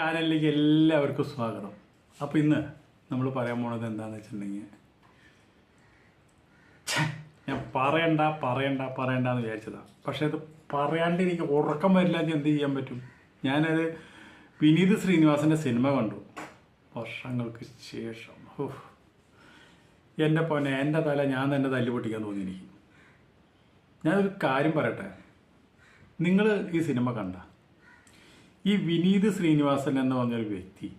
ചാനലിലേക്ക് എല്ലാവർക്കും സ്വാഗതം. അപ്പോൾ ഇന്ന് നമ്മൾ പറയാൻ പോണത് എന്താണെന്ന് വെച്ചിട്ടുണ്ടെങ്കിൽ ഞാൻ പറയണ്ട പറയണ്ട പറയണ്ട എന്ന് വിചാരിച്ചതാണ് പക്ഷേ അത് പറയാണ്ട് എനിക്ക് ഉറക്കം വരില്ല എന്ന് എന്ത് ചെയ്യാൻ പറ്റും. ഞാനത് വിനീത് ശ്രീനിവാസന്റെ സിനിമ കണ്ടു. വർഷങ്ങൾക്ക് ശേഷം. ഓഹ് എന്റെ പൊന്നെ എന്റെ തല ഞാൻ തന്നെ തല്ലി പൊട്ടിക്കാൻ തോന്നി എനിക്ക്. ഞാനൊരു കാര്യം പറയട്ടെ? നിങ്ങൾ ഈ സിനിമ കണ്ട? ഈ വിനീത് ശ്രീനിവാസൻ എന്ന് പറഞ്ഞൊരു വ്യക്തി.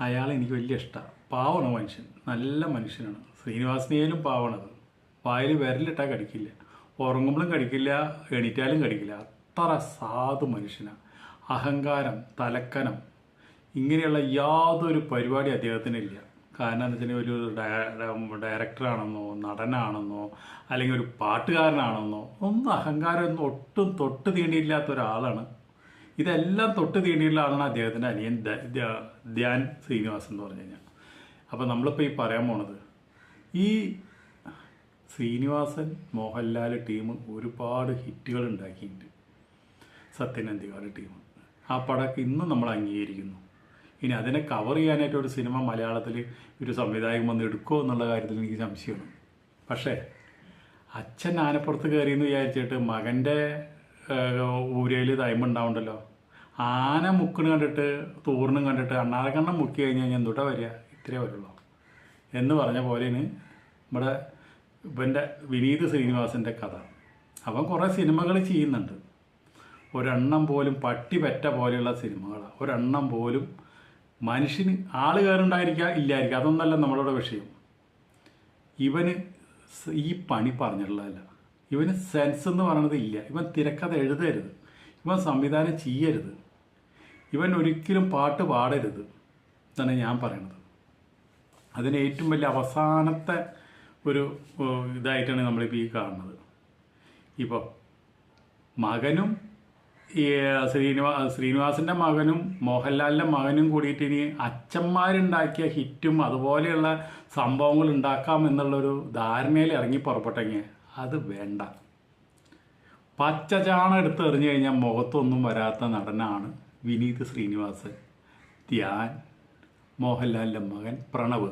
അയാൾ എനിക്ക് വലിയ ഇഷ്ടമാണ് പാവണ മനുഷ്യൻ. നല്ല മനുഷ്യനാണ്. ശ്രീനിവാസിനെയാലും പാവണത് വായിൽ വിരലിട്ടാൽ കടിക്കില്ല. ഉറങ്ങുമ്പോഴും കടിക്കില്ല എണീറ്റാലും കടിക്കില്ല. അത്ര സാധു മനുഷ്യനാണ് അഹങ്കാരം തലക്കനം. ഇങ്ങനെയുള്ള യാതൊരു പരിപാടി അദ്ദേഹത്തിനില്ല കാരണം എന്താ വെച്ചാൽ ഒരു ഡയ- ഡയറക്ടറാണെന്നോ നടനാണെന്നോ അല്ലെങ്കിൽ ഒരു പാട്ടുകാരനാണെന്നോ ഒന്നും അഹങ്കാരമൊന്നും ഒട്ടും തൊട്ട് തീണ്ടിയില്ലാത്ത ഒരാളാണ് ഇതെല്ലാം തൊട്ട് തീണ്ടിയുള്ള ആളാണ് അദ്ദേഹത്തിന്റെ അനിയൻ ധ്യാൻ ശ്രീനിവാസൻ എന്ന് പറഞ്ഞു കഴിഞ്ഞാൽ. അപ്പോൾ നമ്മളിപ്പോൾ ഈ പറയാൻ പോണത് ഈ ശ്രീനിവാസൻ മോഹൻലാൽ ടീം ഒരുപാട് ഹിറ്റുകൾ ഉണ്ടാക്കിയിട്ടുണ്ട്. സത്യൻ ടീം ആ പടമൊക്കെ ഇന്നും നമ്മൾ അംഗീകരിക്കുന്നു. ഇനി അതിനെ കവർ ചെയ്യാനായിട്ട് ഒരു സിനിമ മലയാളത്തിൽ ഒരു സംവിധായകൻ വന്ന് എടുക്കുമോ എന്നുള്ള കാര്യത്തിൽ എനിക്ക് സംശയമാണ് പക്ഷേ അച്ഛൻ ആനപ്പുറത്ത് കയറിയെന്ന് വിചാരിച്ചിട്ട് മകന്റെ ഊരയിൽ തൈമുണ്ടാവുണ്ടല്ലോ ആന മുക്കിന് കണ്ടിട്ട് തൂറിനും കണ്ടിട്ട് അണ്ണാറക്കണ്ണം മുക്കി കഴിഞ്ഞ് കഴിഞ്ഞാൽ എന്തുട്ടാ വരിക? ഇത്രേ വരുള്ളൂ. എന്ന് പറഞ്ഞ പോലെയാണ് നമ്മുടെ ഇവന്റെ വിനീത് ശ്രീനിവാസന്റെ കഥ. അവൻ കുറേ സിനിമകൾ ചെയ്യുന്നുണ്ട്. ഒരെണ്ണം പോലും പട്ടി പെറ്റ പോലെയുള്ള സിനിമകളാണ് ഒരെണ്ണം പോലും മനുഷ്യന് ആൾ കയറുണ്ടായിരിക്കുക ഇല്ലായിരിക്കുക അതൊന്നല്ല നമ്മളുടെ വിഷയം. ഇവന് ഈ പണി പറഞ്ഞിട്ടുള്ളതല്ല. ഇവന് സെൻസ് എന്ന് പറയുന്നത് ഇല്ല. ഇവൻ തിരക്കഥ എഴുതരുത്. ഇവൻ സംവിധാനം ചെയ്യരുത്. ഇവൻ ഒരിക്കലും പാട്ട് പാടരുത് എന്നാണ് ഞാൻ പറയണത്. അതിന് ഏറ്റവും വലിയ അവസാനത്തെ ഒരു ഇതായിട്ടാണ് നമ്മളിപ്പോൾ ഈ കാണുന്നത്. ഇപ്പോൾ മകനും ഈ ശ്രീനിവാ ശ്രീനിവാസിന്റെ മകനും മോഹൻലാലിന്റെ മകനും കൂടിയിട്ട് ഇനി അച്ഛന്മാരുണ്ടാക്കിയ ഹിറ്റും അതുപോലെയുള്ള സംഭവങ്ങൾ ഉണ്ടാക്കാം എന്നുള്ളൊരു ധാരണയിൽ ഇറങ്ങി പുറപ്പെട്ടെങ്കിൽ അത് വേണ്ട. പച്ച ചാണ എടുത്ത് എറിഞ്ഞു കഴിഞ്ഞാൽ മുഖത്തൊന്നും വരാത്ത നടനാണ് വിനീത് ശ്രീനിവാസൻ. ധ്യാൻ മോഹൻലാലിന്റെ മകൻ പ്രണവ്.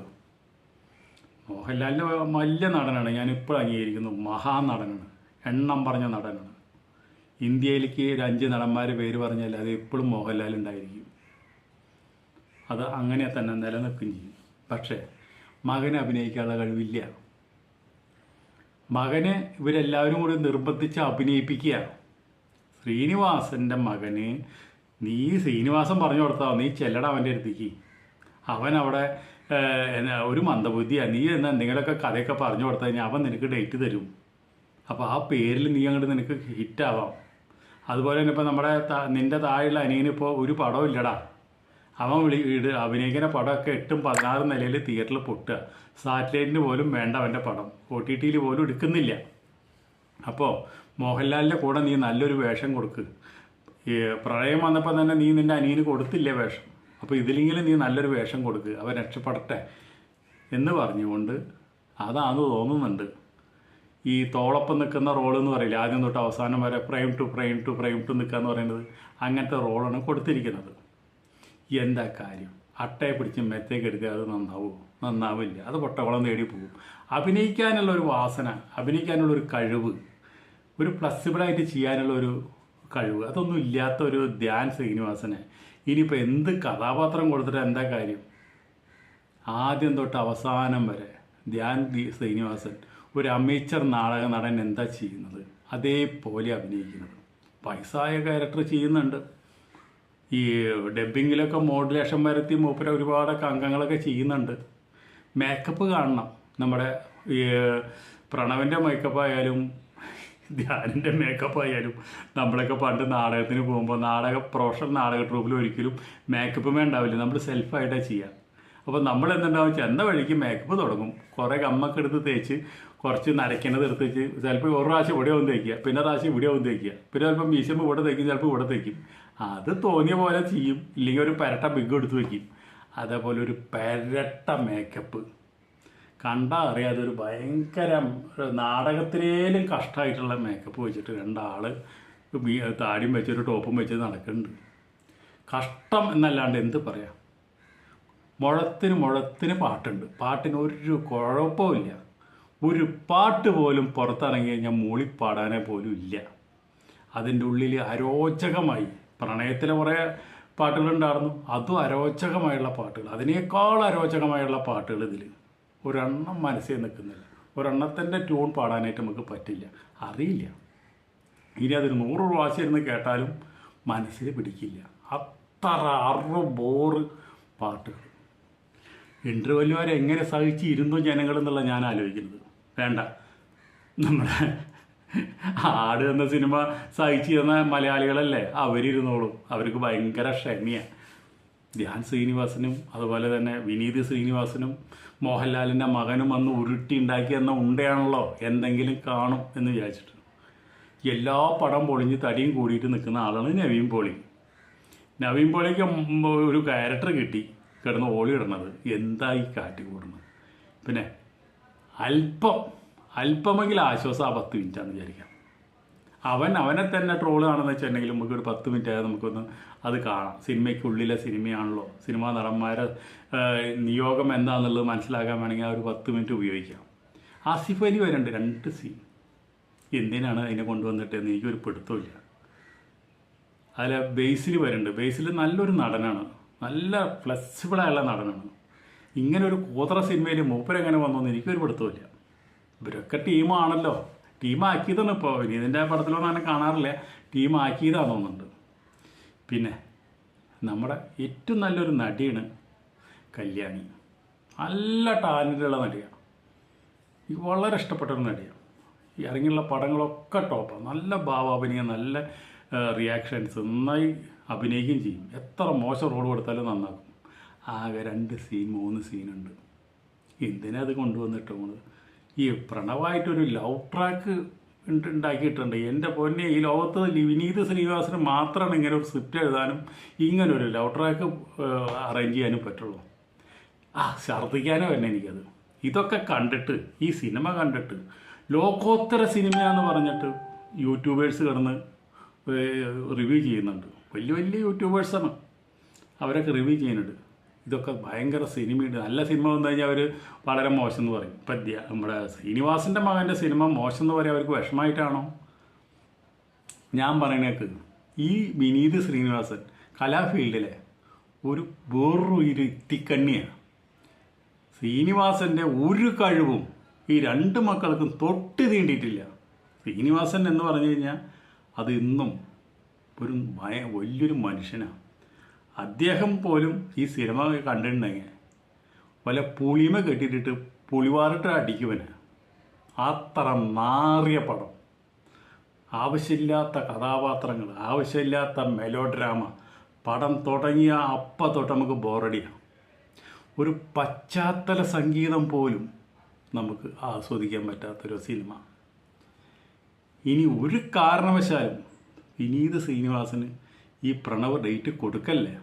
മോഹൻലാലിന്റെ വലിയ നടനാണ്. ഞാൻ ഇപ്പോൾ അംഗീകരിക്കുന്നു. മഹാനടനാണ്. എണ്ണം പറഞ്ഞ നടനാണ്. ഇന്ത്യയിലേക്ക് ഒരു അഞ്ച് നടന്മാർ പേര് പറഞ്ഞാൽ അത് എപ്പോഴും മോഹൻലാൽ ഉണ്ടായിരിക്കും. അത് അങ്ങനെ തന്നെ നിലനിൽക്കുകയും ചെയ്യും. പക്ഷേ മകനെ അഭിനയിക്കാനുള്ള കഴിവില്ല. മകനെ ഇവരെല്ലാവരും കൂടി നിർബന്ധിച്ച് അഭിനയിപ്പിക്കുക ശ്രീനിവാസന്റെ മകന് നീ ശ്രീനിവാസൻ പറഞ്ഞു കൊടുത്താൽ നീ ചെല്ലട അവന്റെ അടുത്തേക്ക്. അവൻ അവിടെ ഒരു മന്ദബുദ്ധിയാണ് നീ എന്നാ എന്തെങ്കിലുമൊക്കെ കഥയൊക്കെ പറഞ്ഞു കൊടുത്തു കഴിഞ്ഞാൽ അവൻ നിനക്ക് ഡേറ്റ് തരും. അപ്പോൾ ആ പേരിൽ നീ അങ്ങോട്ട് നിനക്ക് ഹിറ്റാവാം. അതുപോലെ തന്നെ ഇപ്പോൾ നമ്മുടെ നിന്റെ താഴെയുള്ള അനിയനിപ്പോൾ ഒരു പടവും ഇല്ലടാ. അവൻ വിളി ഇട് അഭിനയിക്കുന്ന പടമൊക്കെ എട്ടും പതിനാറും നിലയിൽ തിയേറ്ററിൽ പൊട്ടുക. സാറ്റലൈറ്റിന് പോലും വേണ്ട അവന്റെ പടം. ഒ ടി ടിയിൽ പോലും എടുക്കുന്നില്ല. അപ്പോൾ മോഹൻലാലിന്റെ കൂടെ നീ നല്ലൊരു വേഷം കൊടുക്ക്. പ്രളയം വന്നപ്പോൾ തന്നെ നീ നിന്റെ അനിയന് കൊടുത്തില്ലേ വേഷം. അപ്പോൾ ഇതിലെങ്കിലും നീ നല്ലൊരു വേഷം കൊടുക്ക്. അവൻ രക്ഷപ്പെടട്ടെ എന്ന് പറഞ്ഞുകൊണ്ട് അതാന്ന് തോന്നുന്നുണ്ട്. ഈ തോളൊപ്പം നിൽക്കുന്ന റോൾ എന്ന് പറയില്ല? ആദ്യം തൊട്ട് അവസാനം വരെ prime to prime to prime to നിൽക്കുക എന്ന് പറയുന്നത് അങ്ങനത്തെ റോളാണ് കൊടുത്തിരിക്കുന്നത്. എന്താ കാര്യം? അട്ടയെ പിടിച്ച് മെത്തേക്ക് എടുക്കുക അത് നന്നാവുമോ നന്നാവില്ല. അത് പൊട്ടവളം നേടി പോകും. അഭിനയിക്കാനുള്ള ഒരു വാസന അഭിനയിക്കാനുള്ള ഒരു കഴിവ് ഒരു ഫ്ലെക്സിബിളായിട്ട് ചെയ്യാനുള്ള ഒരു കഴിവ് അതൊന്നും ഇല്ലാത്ത ഒരു ധ്യാൻ ശ്രീനിവാസനെ. ഇനിയിപ്പോൾ എന്ത് കഥാപാത്രം കൊടുത്തിട്ട് എന്താ കാര്യം? ആദ്യം തൊട്ട് അവസാനം വരെ ധ്യാൻ ശ്രീനിവാസൻ ഒരു അമേച്ചർ നാടക നടൻ എന്താ ചെയ്യുന്നത്? അതേപോലെ അഭിനയിക്കുന്നത്. വയസ്സായ ക്യാരക്ടർ ചെയ്യുന്നുണ്ട്. ഈ ഡബ്ബിങ്ങിലൊക്കെ മോഡുലേഷൻ വരുത്തി മൂപ്പര ഒരുപാടൊക്കെ അംഗങ്ങളൊക്കെ ചെയ്യുന്നുണ്ട്. മേക്കപ്പ് കാണണം. നമ്മുടെ ഈ പ്രണവിന്റെ മേക്കപ്പ് ആയാലും ധ്യാനിന്റെ മേക്കപ്പ് ആയാലും നമ്മളൊക്കെ പണ്ട് നാടകത്തിന് പോകുമ്പോൾ നാടക പ്രൊഫഷണൽ നാടക ട്രൂപ്പിൽ ഒരിക്കലും മേക്കപ്പ് ഉണ്ടാവില്ല. നമ്മൾ സെൽഫായിട്ടാണ് ചെയ്യുക അപ്പോൾ നമ്മൾ എന്തുണ്ടാവും ചെന്ന വഴിക്ക് മേക്കപ്പ് തുടങ്ങും. കുറേ കമ്മൊക്കെ എടുത്ത് തേച്ച് കുറച്ച് നരയ്ക്കണത് എടുത്ത് വെച്ച് ചിലപ്പോൾ ഒരു പ്രാവശ്യം ഇവിടെ ഒന്ന് തേക്കുക പിന്നെ പ്രാവശ്യം ഇവിടെ ഒന്ന് തേക്കുക പിന്നെ ചിലപ്പോൾ മീശമ്പ് ഇവിടെ തേക്കും ചിലപ്പോൾ ഇവിടെ തേക്കും അത് തോന്നിയ പോലെ ചെയ്യും. ഇല്ലെങ്കിൽ ഒരു പെരട്ട ബിഗ് എടുത്ത് വെക്കും. അതേപോലെ ഒരു പെരട്ട മേക്കപ്പ് കണ്ടാൽ അറിയാതെ ഒരു ഭയങ്കര നാടകത്തിലേലും കഷ്ടമായിട്ടുള്ള മേക്കപ്പ് വെച്ചിട്ട് രണ്ടാൾ താടിയും വെച്ചൊരു ടോപ്പും വെച്ച് നടക്കുന്നുണ്ട് കഷ്ടം എന്നല്ലാണ്ട് എന്ത് പറയാം? മുഴത്തിന് മുഴത്തിന് പാട്ടുണ്ട്. പാട്ടിന് ഒരു കുഴപ്പമില്ല ഒരു പാട്ട് പോലും പുറത്തിറങ്ങി കഴിഞ്ഞാൽ മൂളിപ്പാടാനേ പോലും ഇല്ല. അതിന്റെ ഉള്ളിൽ അരോചകമായി പ്രണയത്തിലെ കുറേ പാട്ടുകളുണ്ടായിരുന്നു. അതും അരോചകമായുള്ള പാട്ടുകൾ. അതിനേക്കാൾ അരോചകമായുള്ള പാട്ടുകൾ ഇതിൽ ഒരെണ്ണം മനസ്സിൽ നിൽക്കുന്നില്ല. ഒരെണ്ണത്തിന്റെ ട്യൂൺ പാടാനായിട്ട് നമുക്ക് പറ്റില്ല. അറിയില്ല. ഇനി അതൊരു നൂറ് പ്രാവശ്യം ഇരുന്ന് കേട്ടാലും മനസ്സിൽ പിടിക്കില്ല. അത്ര അറു ബോറ് പാട്ടുകൾ. ഇന്റർവെല്ലുകാരെ എങ്ങനെ സഹിച്ചിരുന്നു ജനങ്ങൾ എന്നുള്ള ഞാൻ ആലോചിക്കുന്നത്. വേണ്ട. നമ്മുടെ ആട് എന്ന സിനിമ സഹിച്ചിരുന്ന മലയാളികളല്ലേ? അവരിരുന്നോളും. അവർക്ക് ഭയങ്കര ക്ഷമയാണ് ധ്യാൻ ശ്രീനിവാസനും അതുപോലെ തന്നെ വിനീത് ശ്രീനിവാസനും മോഹൻലാലിന്റെ മകനും അന്ന് ഉരുട്ടി ഉണ്ടാക്കി എന്ന ഉണ്ടയാണല്ലോ എന്തെങ്കിലും കാണും എന്ന് വിചാരിച്ചിട്ട്. എല്ലാ പടം പൊളിഞ്ഞ് തടിയും കൂടിയിട്ട് നിൽക്കുന്ന ആളാണ് നവീൻ പോളി. നവീൻ പോളിക്ക് ഒരു ക്യാരക്ടർ കിട്ടി. കിടന്ന് ഓളി ഇടുന്നത് എന്തായി കാറ്റ് കൂടുന്നത്? പിന്നെ അല്പം അല്പമെങ്കിലും ആശ്വാസം ആ പത്ത് മിനിറ്റാന്ന് വിചാരിക്കാം. അവൻ അവനെ തന്നെ ട്രോൾ ആണെന്ന് വെച്ചിട്ടുണ്ടെങ്കിൽ നമുക്ക് ഒരു പത്ത് മിനിറ്റ് ആയാൽ നമുക്കൊന്ന് അത് കാണാം. സിനിമയ്ക്കുള്ളിലെ സിനിമയാണല്ലോ. സിനിമാ നടന്മാരെ നിയോഗം എന്താണെന്നുള്ളത് മനസ്സിലാക്കാൻ വേണമെങ്കിൽ ആ ഒരു പത്ത് മിനിറ്റ് ഉപയോഗിക്കാം. ആസിഫ് അലി വരണ്ട് രണ്ട് സീൻ എന്തിനാണ് അതിനെ കൊണ്ടുവന്നിട്ട് എന്ന് എനിക്കൊരു പിടുത്തമില്ല അതിൽ ബേസിൽ വരുന്നുണ്ട് ബേസിൽ നല്ലൊരു നടനാണ്. നല്ല ഫ്ലെക്സിബിളായുള്ള നടനാണ്. ഇങ്ങനെ ഒരു കോത്ര സിനിമയിൽ മൂപ്പരെങ്ങനെ വന്നോന്ന് എനിക്കൊരു പിടുത്തമില്ല ഇവരൊക്കെ ടീമാണല്ലോ. ടീമാക്കിയതാണ് ഇപ്പോൾ വിനീതിന്റെ പടത്തിലൊന്നും അങ്ങനെ കാണാറില്ല. ടീമാക്കിയതാന്ന് തോന്നുന്നുണ്ട്. പിന്നെ നമ്മുടെ ഏറ്റവും നല്ലൊരു നടിയാണ് കല്യാണി. നല്ല ടാലന്റുള്ള നടിയാണ്. എനിക്ക് വളരെ ഇഷ്ടപ്പെട്ട ഒരു നടിയാണ്. ഈ ഇറങ്ങിയുള്ള പടങ്ങളൊക്കെ ടോപ്പാണ് നല്ല ഭാവാഭിനയം നല്ല റിയാക്ഷൻസ് നന്നായി അഭിനയിക്കുകയും ചെയ്യും. എത്ര മോശം റോൾ കൊടുത്താലും നന്നാക്കും. ആകെ രണ്ട് സീൻ മൂന്ന് സീനുണ്ട് എന്തിനാ അത് കൊണ്ടുവന്നിട്ട് നമ്മൾ ഈ പ്രണവായിട്ടൊരു ലവ് ട്രാക്ക് ഉണ്ട് ഉണ്ടാക്കിയിട്ടുണ്ട് എന്റെ പൊന്നെ ഈ ലോകത്ത് വിനീത് ശ്രീനിവാസന് മാത്രമാണ് ഇങ്ങനെ ഒരു സ്ക്രിപ്റ്റ് എഴുതാനും ഇങ്ങനെ ഒരു ലവ് ട്രാക്ക് അറേഞ്ച് ചെയ്യാനും പറ്റുള്ളൂ. ആ ഛർദ്ദിക്കാനോ തന്നെ എനിക്കത്. ഇതൊക്കെ കണ്ടിട്ട് ഈ സിനിമ കണ്ടിട്ട് ലോകോത്തര സിനിമയാന്ന് പറഞ്ഞിട്ട് യൂട്യൂബേഴ്സ് കിടന്ന് റിവ്യൂ ചെയ്യുന്നുണ്ട്. വലിയ വലിയ യൂട്യൂബേഴ്സാണ് അവരൊക്കെ റിവ്യൂ ചെയ്യുന്നുണ്ട്. ഇതൊക്കെ ഭയങ്കര സിനിമയുണ്ട്. നല്ല സിനിമ വന്നു കഴിഞ്ഞാൽ അവർ വളരെ മോശം എന്ന് പറയും. ഇപ്പം നമ്മുടെ ശ്രീനിവാസിന്റെ മകന്റെ സിനിമ മോശം എന്ന് പറയാൻ അവർക്ക് വിഷമമായിട്ടാണോ? ഞാൻ പറയണേക്ക് ഈ വിനീത് ശ്രീനിവാസൻ കലാഫീൽഡിലെ ഒരു വേറൊരു ഇരുത്തിക്കണ്ണിയാണ് ശ്രീനിവാസന്റെ ഒരു കഴിവും ഈ രണ്ട് മക്കൾക്കും തൊട്ട് തീണ്ടിയിട്ടില്ല. ശ്രീനിവാസൻ എന്ന് പറഞ്ഞു കഴിഞ്ഞാൽ അത് ഇന്നും ഒരു വലിയൊരു മനുഷ്യനാണ്. അദ്ദേഹം പോലും ഈ സിനിമ കണ്ടിട്ടുണ്ടെങ്കിൽ വല്ല പുളിമ കെട്ടിയിട്ടിട്ട് പുളിവാറിട്ട് അടിക്കുവന് അത്ര നാറിയ പടം. ആവശ്യമില്ലാത്ത കഥാപാത്രങ്ങൾ ആവശ്യമില്ലാത്ത മെലോ ഡ്രാമ പടം തുടങ്ങിയ അപ്പം തൊട്ട് നമുക്ക് ബോറടിയാണ് ഒരു പശ്ചാത്തല സംഗീതം പോലും നമുക്ക് ആസ്വദിക്കാൻ പറ്റാത്തൊരു സിനിമ. ഇനി ഒരു കാരണവശാലും വിനീത് ശ്രീനിവാസന് ഈ പ്രണവ് ഡേറ്റ് കൊടുക്കല്ലേ?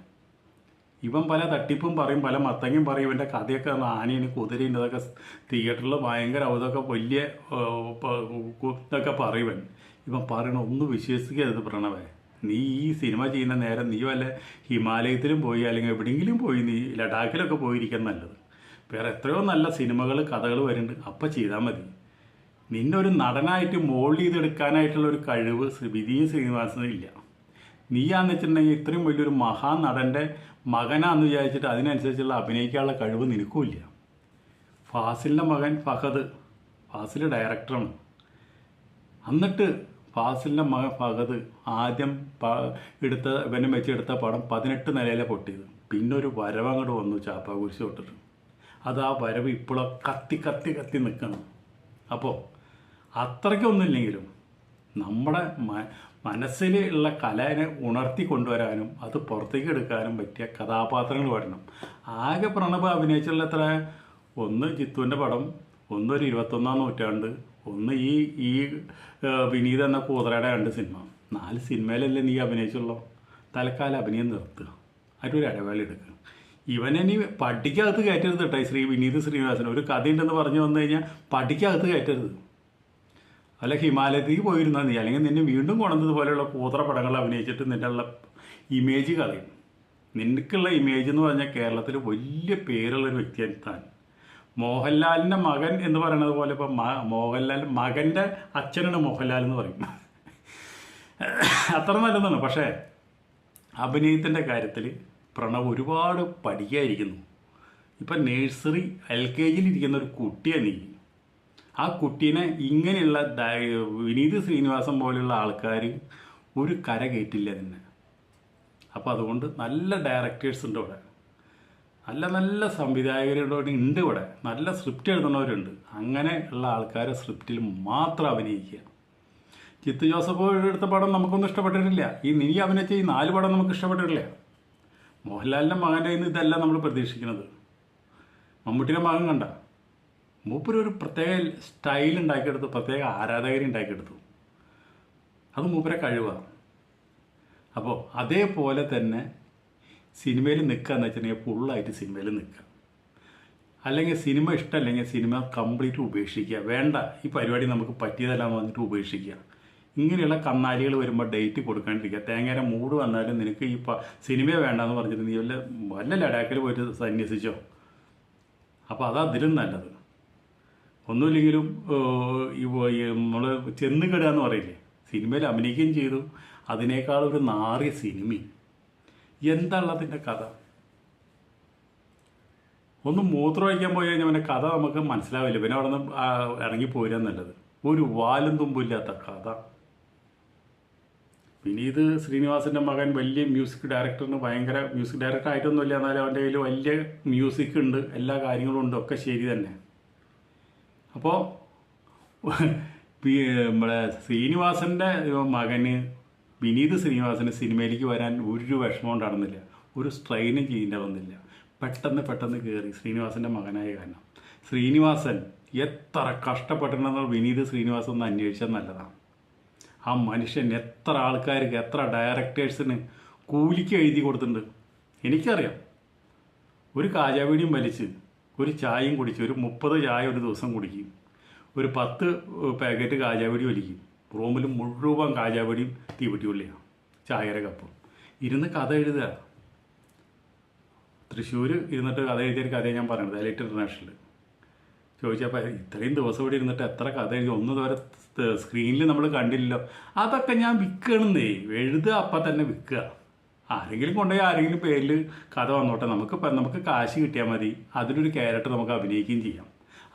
ഇവൻ പല തട്ടിപ്പും പറയും പല മത്തങ്ങയും പറയും ഇവന്റെ കഥയൊക്കെ ആനയും കുതിരയും ഇതൊക്കെ തിയേറ്ററിൽ ഭയങ്കര അതൊക്കെ വലിയ ഇതൊക്കെ പറയുവൻ ഇവൻ. പറയണ ഒന്നും വിശ്വസിക്കരുത് പ്രണവേ. നീ ഈ സിനിമ ചെയ്യുന്ന നേരം നീ വല്ല ഹിമാലയത്തിലും പോയി അല്ലെങ്കിൽ എവിടെയെങ്കിലും പോയി നീ ലഡാക്കിലൊക്കെ പോയിരിക്കാൻ നല്ലത്. വേറെ എത്രയോ നല്ല സിനിമകൾ കഥകൾ വരുന്നുണ്ട്. അപ്പം ചെയ്താൽ മതി. നിന്നെ ഒരു നടനായിട്ട് മോൾഡ് ചെയ്തെടുക്കാനായിട്ടുള്ള ഒരു കഴിവ് ശ്രീനിവാസനും ശ്രീനിവാസന് ഇല്ല. നീയാന്ന് വെച്ചിട്ടുണ്ടെങ്കിൽ ഇത്രയും വലിയൊരു മഹാനടന്റെ മകനാന്ന് വിചാരിച്ചിട്ട് അതിനനുസരിച്ചുള്ള അഭിനയിക്കാനുള്ള കഴിവ് നിനക്കുമില്ല. ഫാസിലിന്റെ മകൻ ഫഹദ് ഫാസിൽ ഡയറക്ടറാണ്. എന്നിട്ട് ഫാസിലിന്റെ മകൻ ഫഹദ് ആദ്യം എടുത്ത ഇവനും വെച്ചെടുത്ത പടം പതിനെട്ട് നിലയിലെ പൊട്ടിയത്. പിന്നെ ഒരു വരവ് അങ്ങോട്ട് വന്നു ചാപ്പാകുരിശ് തൊട്ടിട്ട്. അത് ആ വരവ് ഇപ്പോഴും കത്തി കത്തി കത്തി നിൽക്കണം. അപ്പോൾ അത്രയ്ക്കൊന്നുമില്ലെങ്കിലും നമ്മുടെ മനസ്സിൽ ഉള്ള കലനെ ഉണർത്തി കൊണ്ടുവരാനും അത് പുറത്തേക്ക് എടുക്കാനും പറ്റിയ കഥാപാത്രങ്ങൾ വരണം. ആകെ പ്രണബ് അഭിനയിച്ചുള്ള എത്ര? ഒന്ന് ജിത്തുവിന്റെ പടം ഒന്നൊരു ഇരുപത്തൊന്നാം നൂറ്റാണ്ട് ഒന്ന് ഈ ഈ വിനീത എന്ന കൂതറയുടെ രണ്ട് സിനിമ. നാല് സിനിമയിലല്ലേ നീ അഭിനയിച്ചുള്ളൂ. തൽക്കാലം അഭിനയം നിർത്തുക. അതിനൊരു ഇടവേള എടുക്കുക. ഇവനെ പഠിക്കകത്ത് കയറ്റരുത് കേട്ടോ ശ്രീ വിനീത് ശ്രീനിവാസൻ. ഒരു കഥയുണ്ടെന്ന് പറഞ്ഞു വന്നു കഴിഞ്ഞാൽ പഠിക്കകത്ത് കയറ്റരുത്. അല്ല ഹിമാലയത്തേക്ക് പോയിരുന്നാൽ നീ. അല്ലെങ്കിൽ നിന്നെ വീണ്ടും കൊണ്ടുവന്നത് പോലെയുള്ള പടങ്ങൾ അഭിനയിച്ചിട്ട് നിന്റെ ഉള്ള ഇമേജ് കളയും. നിനക്കുള്ള ഇമേജ് എന്ന് പറഞ്ഞാൽ കേരളത്തിൽ വലിയ പേരുള്ള ഒരു വ്യക്തിയാണ് താൻ. മോഹൻലാലിന്റെ മകൻ എന്ന് പറയുന്നത് പോലെ ഇപ്പം മോഹൻലാൽ മകന്റെ അച്ഛനാണ് മോഹൻലാൽ എന്ന് പറയും. അത്ര നല്ലതാണ്. പക്ഷേ അഭിനയത്തിന്റെ കാര്യത്തിൽ പ്രണവ് ഒരുപാട് പഠിക്കായിരിക്കുന്നു ഇപ്പം നേഴ്സറി എൽ കെ ജിയിൽ ഇരിക്കുന്ന ഒരു കുട്ടിയാണ് നീ ആ കുട്ടീനെ ഇങ്ങനെയുള്ള വിനീത് ശ്രീനിവാസൻ പോലെയുള്ള ആൾക്കാർ ഒരു കര കയറ്റില്ല തന്നെ അപ്പോൾ അതുകൊണ്ട് നല്ല ഡയറക്ടേഴ്സ് ഉണ്ട് ഇവിടെ. നല്ല നല്ല സംവിധായകരുടെ ഉണ്ട് ഇവിടെ. നല്ല സ്ക്രിപ്റ്റ് എഴുതുന്നവരുണ്ട്. അങ്ങനെ ഉള്ള ആൾക്കാരെ സ്ക്രിപ്റ്റിൽ മാത്രം അഭിനയിക്കുക. ചിത്തു ജോസഫ് എടുത്ത പടം നമുക്കൊന്നും ഇഷ്ടപ്പെട്ടിട്ടില്ല. ഈ നീ അഭിനയിച്ച ഈ നാല് പടം നമുക്ക് ഇഷ്ടപ്പെട്ടിട്ടില്ല. മോഹൻലാലിന്റെ മകന്റെ ഇന്ന് ഇതല്ല നമ്മൾ പ്രതീക്ഷിക്കുന്നത്. മമ്മൂട്ടിയുടെ മകൻ കണ്ട. മൂപ്പര് ഒരു പ്രത്യേക സ്റ്റൈൽ ഉണ്ടാക്കിയെടുത്തു പ്രത്യേക ആരാധകരെ ഉണ്ടാക്കിയെടുത്തു. അത് മൂപ്പരെ കഴിവാണ് അപ്പോൾ അതേപോലെ തന്നെ സിനിമയിൽ നിൽക്കുക എന്ന് വെച്ചിട്ടുണ്ടെങ്കിൽ ഫുള്ളായിട്ട് സിനിമയിൽ നിൽക്കുക. അല്ലെങ്കിൽ സിനിമ ഇഷ്ടമല്ലെങ്കിൽ സിനിമ കംപ്ലീറ്റ് ഉപേക്ഷിക്കുക. വേണ്ട ഈ പരിപാടി നമുക്ക് പറ്റിയതല്ല എന്ന് പറഞ്ഞിട്ട് ഉപേക്ഷിക്കുക. ഇങ്ങനെയുള്ള കന്നാലികൾ വരുമ്പോൾ ഡേറ്റ് കൊടുക്കാണ്ടിരിക്കുക. തേങ്ങയുടെ മൂട് വന്നാലും നിനക്ക് ഈ സിനിമ വേണ്ടെന്ന് പറഞ്ഞിട്ട് നീ വല്ല വല്ല ലഡാക്കിൽ പോയിട്ട് സന്യസിച്ചോ. അപ്പോൾ അതാ അതിലും നല്ലത്. ഒന്നുമില്ലെങ്കിലും നമ്മൾ ചെന്ന് കിടുക എന്ന് പറയില്ലേ? സിനിമയിൽ അഭിനയിക്കുകയും ചെയ്തു. അതിനേക്കാൾ ഒരു നാറിയ സിനിമയും എന്താണുള്ളതിന്റെ കഥ? ഒന്ന് മൂത്രം വയ്ക്കാൻ പോയി കഴിഞ്ഞാൽ അവന്റെ കഥ നമുക്ക് മനസ്സിലാവില്ല. പിന്നെ അവിടെ നിന്ന് ഇറങ്ങി പോരാൻ നല്ലത് ഒരു വാലും തുമ്പില്ലാത്ത കഥ. വിനീത് ശ്രീനിവാസന്റെ മകൻ വലിയ മ്യൂസിക് ഡയറക്ടറിന് ഭയങ്കര മ്യൂസിക് ഡയറക്ടർ ആയിട്ടൊന്നുമില്ല. എന്നാലും അവന്റെ കയ്യിൽ വലിയ മ്യൂസിക് ഉണ്ട്. എല്ലാ കാര്യങ്ങളും ഉണ്ട്. ഒക്കെ ശരി തന്നെ. അപ്പോൾ നമ്മുടെ ശ്രീനിവാസന്റെ മകന് വിനീത് ശ്രീനിവാസന് സിനിമയിലേക്ക് വരാൻ ഒരു വിഷമം നടന്നില്ല ഒരു സ്ട്രെയിനും ചെയ്യേണ്ട വന്നില്ല. പെട്ടെന്ന് പെട്ടെന്ന് കയറി ശ്രീനിവാസന്റെ മകനായ കാരണം. ശ്രീനിവാസൻ എത്ര കഷ്ടപ്പെട്ടിട്ടുണ്ടെന്ന് വിനീത് ശ്രീനിവാസൻ ഒന്ന് അന്വേഷിച്ചാൽ നല്ലതാണ്. ആ മനുഷ്യൻ എത്ര ആൾക്കാർക്ക് എത്ര ഡയറക്ടേഴ്സിന് കൂലിക്ക് എഴുതി കൊടുത്തിട്ടുണ്ട്? എനിക്കറിയാം. ഒരു കാജാവീടിയും വലിച്ച് ഒരു ചായയും കുടിച്ച് ഒരു മുപ്പത് ചായ ഒരു ദിവസം കുടിക്കും. ഒരു പത്ത് പാക്കറ്റ് കാജാവടി വലിക്കും. റൂമിൽ മുഴുവൻ കാജാവടിയും തീവെട്ടിയുള്ളിയാണ് ചായയുടെ കപ്പ്. ഇരുന്ന് കഥ എഴുതുക. തൃശ്ശൂർ ഇരുന്നിട്ട് കഥ എഴുതിയൊരു കഥയാണ് ഞാൻ പറയുന്നത്. ലൈറ്റ് ഇന്റർനാഷണൽ ചോദിച്ചപ്പോൾ ഇത്രയും ദിവസം ഇവിടെ ഇരുന്നിട്ട് എത്ര കഥ എഴുതി? ഒന്നും ഇതുവരെ സ്ക്രീനിൽ നമ്മൾ കണ്ടില്ലല്ലോ. അതൊക്കെ ഞാൻ വിൽക്കണമെന്നേ എഴുതുക അപ്പം തന്നെ വിൽക്കുക. ആരെങ്കിലും കൊണ്ടുപോയി ആരെങ്കിലും പേരിൽ കഥ വന്നോട്ടെ. നമുക്ക് നമുക്ക് കാശ് കിട്ടിയാൽ മതി. അതിലൊരു ക്യാരക്ടർ നമുക്ക് അഭിനയിക്കുകയും ചെയ്യാം.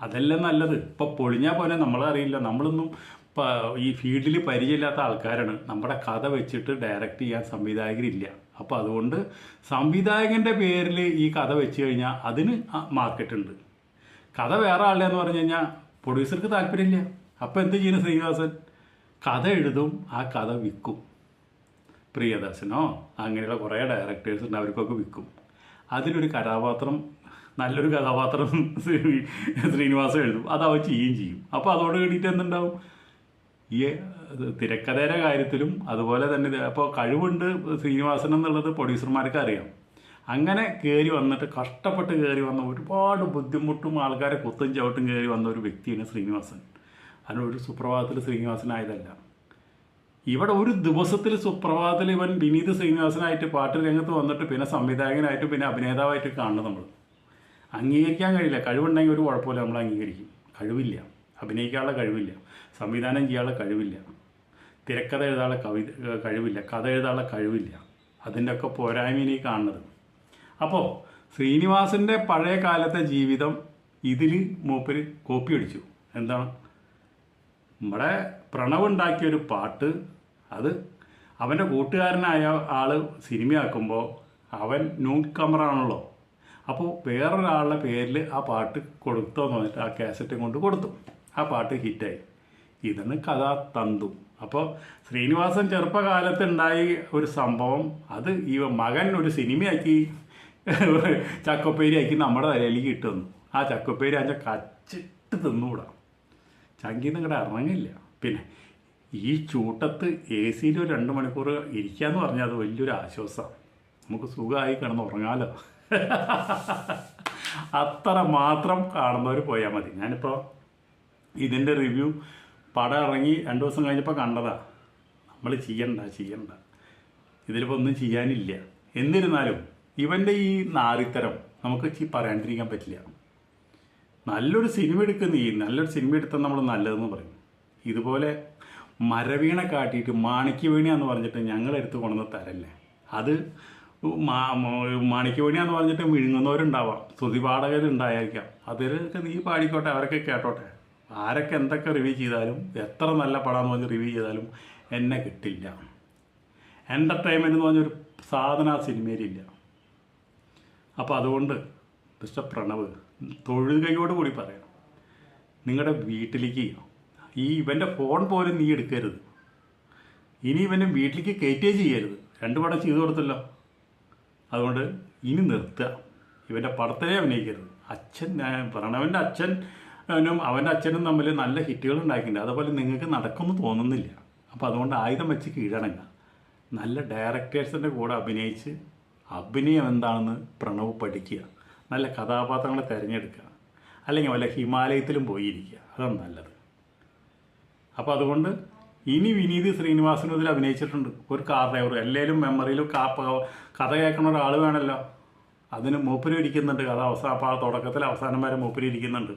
അതല്ല നല്ലത്. ഇപ്പോൾ പൊളിഞ്ഞാൽ പോലെ നമ്മളറിയില്ല നമ്മളൊന്നും ഈ ഫീൽഡിൽ പരിചയമില്ലാത്ത ആൾക്കാരാണ്. നമ്മുടെ കഥ വെച്ചിട്ട് ഡയറക്റ്റ് ചെയ്യാൻ സംവിധായകരില്ല. അപ്പോൾ അതുകൊണ്ട് സംവിധായകന്റെ പേരിൽ ഈ കഥ വെച്ച് കഴിഞ്ഞാൽ അതിന് മാർക്കറ്റ് ഉണ്ട്. കഥ വേറെ ആളുടെ എന്ന് പറഞ്ഞു കഴിഞ്ഞാൽ പ്രൊഡ്യൂസർക്ക് താല്പര്യമില്ല. അപ്പോൾ എന്ത് ചെയ്യുന്നു ശ്രീനിവാസൻ? കഥ എഴുതും ആ കഥ വിൽക്കും. പ്രിയദർശനോ അങ്ങനെയുള്ള കുറേ ഡയറക്ടേഴ്സ് ഉണ്ട് അവർക്കൊക്കെ വിൽക്കും. അതിലൊരു കഥാപാത്രം നല്ലൊരു കഥാപാത്രം ശ്രീ- ശ്രീനിവാസൻ എഴുതും. അത് അവൻ ചെയ്യുകയും ചെയ്യും. അപ്പോൾ അതോട് കൂടിയിട്ട് എന്തുണ്ടാവും? ഈ തിരക്കഥയുടെ കാര്യത്തിലും അതുപോലെ തന്നെ അപ്പോൾ കഴിവുണ്ട് ശ്രീനിവാസൻ എന്നുള്ളത് പ്രൊഡ്യൂസർമാർക്ക് അറിയാം. അങ്ങനെ കയറി വന്നിട്ട് കഷ്ടപ്പെട്ട് കയറി വന്ന ഒരുപാട് ബുദ്ധിമുട്ടും ആൾക്കാരെ കുത്തും ചവിട്ടും കയറി വന്ന ഒരു വ്യക്തിയാണ് ശ്രീനിവാസൻ. അതിനൊരു സുപ്രഭാതത്തിൽ ശ്രീനിവാസനായതല്ല. ഇവിടെ ഒരു ദിവസത്തിൽ സുപ്രഭാതത്തിൽ ഇവൻ വിനീത് ശ്രീനിവാസനായിട്ട് പാട്ട് രംഗത്ത് വന്നിട്ട് പിന്നെ സംവിധായകനായിട്ട് പിന്നെ അഭിനേതാവായിട്ട് കാണണം നമ്മൾ. അംഗീകരിക്കാൻ കഴിയില്ല. കഴിവുണ്ടെങ്കിൽ ഒരു കുഴപ്പമില്ല. നമ്മൾ അംഗീകരിക്കും. കഴിവില്ല. അഭിനയിക്കാനുള്ള കഴിവില്ല. സംവിധാനം ചെയ്യാനുള്ള കഴിവില്ല. തിരക്കഥ എഴുതാനുള്ള കവി കഴിവില്ല. കഥ എഴുതാനുള്ള കഴിവില്ല. അതിന്റെയൊക്കെ പോരായ്മ ഇനി കാണുന്നത്. അപ്പോൾ ശ്രീനിവാസന്റെ പഴയ കാലത്തെ ജീവിതം ഇതിൽ മൂപ്പര് കോപ്പി അടിച്ചു. എന്താണ്? നമ്മുടെ പ്രണവ് ഉണ്ടാക്കിയ ഒരു പാട്ട് അത് അവന്റെ കൂട്ടുകാരനായ ആൾ സിനിമയാക്കുമ്പോൾ അവൻ ന്യൂ കമറാണല്ലോ. അപ്പോൾ വേറൊരാളുടെ പേരിൽ ആ പാട്ട് കൊടുത്തോ എന്ന് പറഞ്ഞിട്ട് ആ കാസറ്റും കൊണ്ട് കൊടുത്തു. ആ പാട്ട് ഹിറ്റായി. ഇതാണ് കഥ തന്തു. അപ്പോൾ ശ്രീനിവാസൻ ചെറുപ്പകാലത്തുണ്ടായി ഒരു സംഭവം അത് ഈ മകൻ ഒരു സിനിമയാക്കി ചക്കപ്പേരിയാക്കി നമ്മുടെ തലയിൽ കിട്ടുന്നു ആ ചക്കപ്പേരി അതിന്റെ കച്ചിട്ട് തിന്നുകൂടാ ചങ്കിന്ന് ഇങ്ങോട്ട് ഇറങ്ങില്ല. പിന്നെ ഈ ചൂട്ടത്ത് എ സിയിൽ ഒരു രണ്ട് മണിക്കൂർ ഇരിക്കാന്ന് പറഞ്ഞാൽ അത് വലിയൊരു ആശ്വാസമാണ് നമുക്ക് സുഖമായി കിടന്ന് ഉറങ്ങാലോ അത്ര മാത്രം കാണുന്നവർ പോയാൽ മതി. ഞാനിപ്പോൾ ഇതിന്റെ റിവ്യൂ പടം ഇറങ്ങി രണ്ട് ദിവസം കഴിഞ്ഞപ്പോൾ കണ്ടതാ. നമ്മൾ ചെയ്യണ്ട ചെയ്യണ്ട. ഇതിലിപ്പോൾ ഒന്നും ചെയ്യാനില്ല. എന്നിരുന്നാലും ഇവന്റെ ഈ നാറിത്തരം നമുക്ക് പറയാണ്ടിരിക്കാൻ പറ്റില്ല. നല്ലൊരു സിനിമ എടുക്കുന്ന ഈ നല്ലൊരു സിനിമ എടുത്താൽ നമ്മൾ നല്ലതെന്ന് പറയും. ഇതുപോലെ മരവീണ കാട്ടിയിട്ട് മാണിക്യവീണ എന്ന് പറഞ്ഞിട്ട് ഞങ്ങളെടുത്ത് കൊണ്ടുവന്ന് തരല്ലേ? അത് മാണിക്യവീണ എന്ന് പറഞ്ഞിട്ട് വിഴുങ്ങുന്നവരുണ്ടാവാം സ്തുതിപാഠകരുണ്ടായിരിക്കാം അതിലൊക്കെ നീ പാടിക്കോട്ടെ അവരൊക്കെ കേട്ടോട്ടെ. ആരൊക്കെ എന്തൊക്കെ റിവ്യൂ ചെയ്താലും എത്ര നല്ല പടം പറഞ്ഞ് റിവ്യൂ ചെയ്താലും എന്നെ കിട്ടില്ല. എന്റർടൈൻമെന്റ് എന്ന് പറഞ്ഞൊരു സാധന ആ സിനിമയിലില്ല അപ്പോൾ അതുകൊണ്ട് മിസ്റ്റർ പ്രണവ് തൊഴുകയോട് കൂടി പറയാം. നിങ്ങളുടെ വീട്ടിലേക്ക് ഈ ഇവന്റെ ഫോൺ പോലും നീ എടുക്കരുത്. ഇനി ഇവന്റെ വീട്ടിലേക്ക് കയറ്റേ ചെയ്യരുത്. രണ്ട് പടം ചെയ്തു കൊടുത്തല്ലോ. അതുകൊണ്ട് ഇനി നിർത്തുക. ഇവന്റെ പടത്തിനെ അഭിനയിക്കരുത്. അച്ഛൻ പ്രണവന്റെ അച്ഛനും അവന്റെ അച്ഛനും തമ്മിൽ നല്ല ഹിറ്റുകൾ ഉണ്ടാക്കിയിട്ടുണ്ട്. അതുപോലെ നിങ്ങൾക്ക് നടക്കുമെന്ന് തോന്നുന്നില്ല. അപ്പോൾ അതുകൊണ്ട് ആയുധം വെച്ച് കീഴടങ്ങുക. നല്ല ഡയറക്ടേഴ്സിന്റെ കൂടെ അഭിനയിച്ച് അഭിനയം എന്താണെന്ന് പ്രണവ് പഠിക്കുക. നല്ല കഥാപാത്രങ്ങളെ തിരഞ്ഞെടുക്കുക. അല്ലെങ്കിൽ വല്ല ഹിമാലയത്തിലും പോയിരിക്കുക. അതാണ് നല്ലത്. അപ്പോൾ അതുകൊണ്ട് ഇനി വിനീത് ശ്രീനിവാസനും ഇതിൽ അഭിനയിച്ചിട്ടുണ്ട്. ഒരു കാർ ഡ്രൈവർ എല്ലാവരും മെമ്മറിയിലും കാ കഥ കേൾക്കുന്ന ഒരാൾ വേണമല്ലോ അതിന് മൂപ്പര് ഇരിക്കുന്നുണ്ട്. കഥ അവസാന തുടക്കത്തിൽ അവസാനം വരെ മൂപ്പര് ഇരിക്കുന്നുണ്ട്.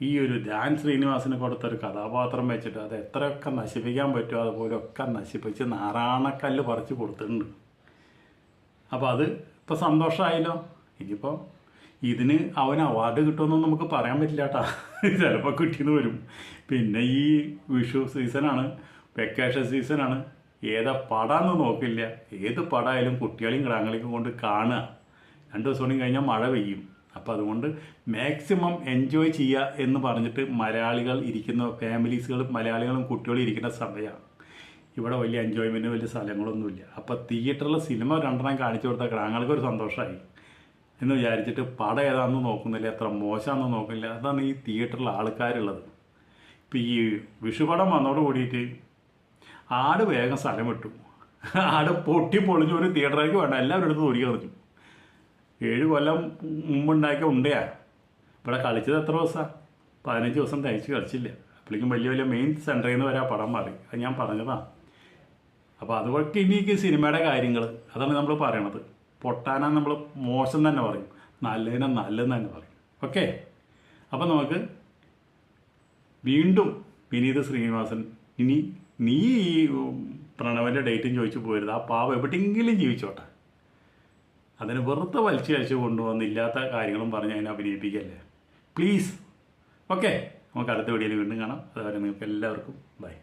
ഈ ഒരു ധ്യാൻ ശ്രീനിവാസിന് കൊടുത്തൊരു കഥാപാത്രം വെച്ചിട്ട് അത് എത്രയൊക്കെ നശിപ്പിക്കാൻ പറ്റുമോ അതുപോലെയൊക്കെ നശിപ്പിച്ച് നാരായണക്കല്ല് പറിച്ച് കൊടുത്തിട്ടുണ്ട്. അപ്പോൾ അത് ഇപ്പോൾ സന്തോഷമായല്ലോ. ഇനിയിപ്പോൾ ഇതിന് അവൻ അവാർഡ് കിട്ടുമെന്നൊന്നും നമുക്ക് പറയാൻ പറ്റില്ല കേട്ടാ ചിലപ്പോൾ കിട്ടിയെന്ന് വരും. പിന്നെ ഈ വിഷു സീസണാണ് വെക്കേഷൻ സീസണാണ് ഏതാ പടാന്ന് നോക്കില്ല. ഏത് പടമായാലും കുട്ടികളെയും കിടാങ്ങളെയും കൊണ്ട് കാണുക. രണ്ട് ദിവസം കൂടി കഴിഞ്ഞാൽ മഴ പെയ്യും. അപ്പോൾ അതുകൊണ്ട് മാക്സിമം എൻജോയ് ചെയ്യുക എന്ന് പറഞ്ഞിട്ട് മലയാളികൾ ഇരിക്കുന്ന ഫാമിലീസുകളും മലയാളികളും കുട്ടികളും ഇരിക്കുന്ന സമയമാണ് ഇവിടെ വലിയ എൻജോയ്മെന്റ് വലിയ സ്ഥലങ്ങളൊന്നുമില്ല. അപ്പോൾ തിയേറ്ററിൽ സിനിമ രണ്ടെണ്ണം കാണിച്ചു കൊടുത്താൽ കിടാങ്ങൾക്ക് ഒരു സന്തോഷമായി എന്ന് വിചാരിച്ചിട്ട് പടം ഏതാണെന്ന് നോക്കുന്നില്ല എത്ര മോശമാണെന്ന് നോക്കുന്നില്ല. അതാണ് ഈ തിയേറ്ററിലെ ആൾക്കാരുള്ളത്. ഇപ്പം ഈ വിഷുപടം വന്നോട് കൂടിയിട്ട് ആട് വേഗം സ്ഥലം വിട്ടു. ആട് പൊട്ടി പൊളിഞ്ഞ് ഒരു തിയേറ്ററിലേക്ക് വേണ്ട. എല്ലാവരും എടുത്ത് തൊരി കളിച്ചു ഏഴ് കൊല്ലം മുമ്പുണ്ടാക്കിയ ഉണ്ടയാ. ഇവിടെ കളിച്ചത് എത്ര ദിവസമാണ് പതിനഞ്ച് ദിവസം തയ്ച്ച് കളിച്ചില്ല. അപ്പോഴേക്കും വലിയ വലിയ മെയിൻ സെന്ററിൽ നിന്ന് വരെ പടം മാറി. അത് ഞാൻ പറഞ്ഞതാണ് അപ്പോൾ അതുപോലെ ഇനിക്ക് സിനിമയുടെ കാര്യങ്ങൾ അതാണ് നമ്മൾ പറയണത്. പൊട്ടാനാ നമ്മൾ മോശം തന്നെ പറയും. നല്ലതിനെ നല്ലതെന്ന് തന്നെ പറയും. ഓക്കെ അപ്പം നമുക്ക് വീണ്ടും വിനീത് ശ്രീനിവാസൻ ഇനി നീ ഈ പ്രണവന്റെ ഡേറ്റും ചോദിച്ചു പോരുത്. ആ പാവം എവിടെയെങ്കിലും ജീവിച്ചോട്ടെ. അതിന് വെറുതെ വലിച്ചു കഴിച്ച് കൊണ്ടുവന്ന് ഇല്ലാത്ത കാര്യങ്ങളും പറഞ്ഞ് അതിനെ അഭിനയിപ്പിക്കല്ലേ. പ്ലീസ് ഓക്കെ നമുക്ക് അടുത്ത വീഡിയോയിൽ വീണ്ടും കാണാം. അതുവരെ നിങ്ങൾക്ക് എല്ലാവർക്കും ബൈ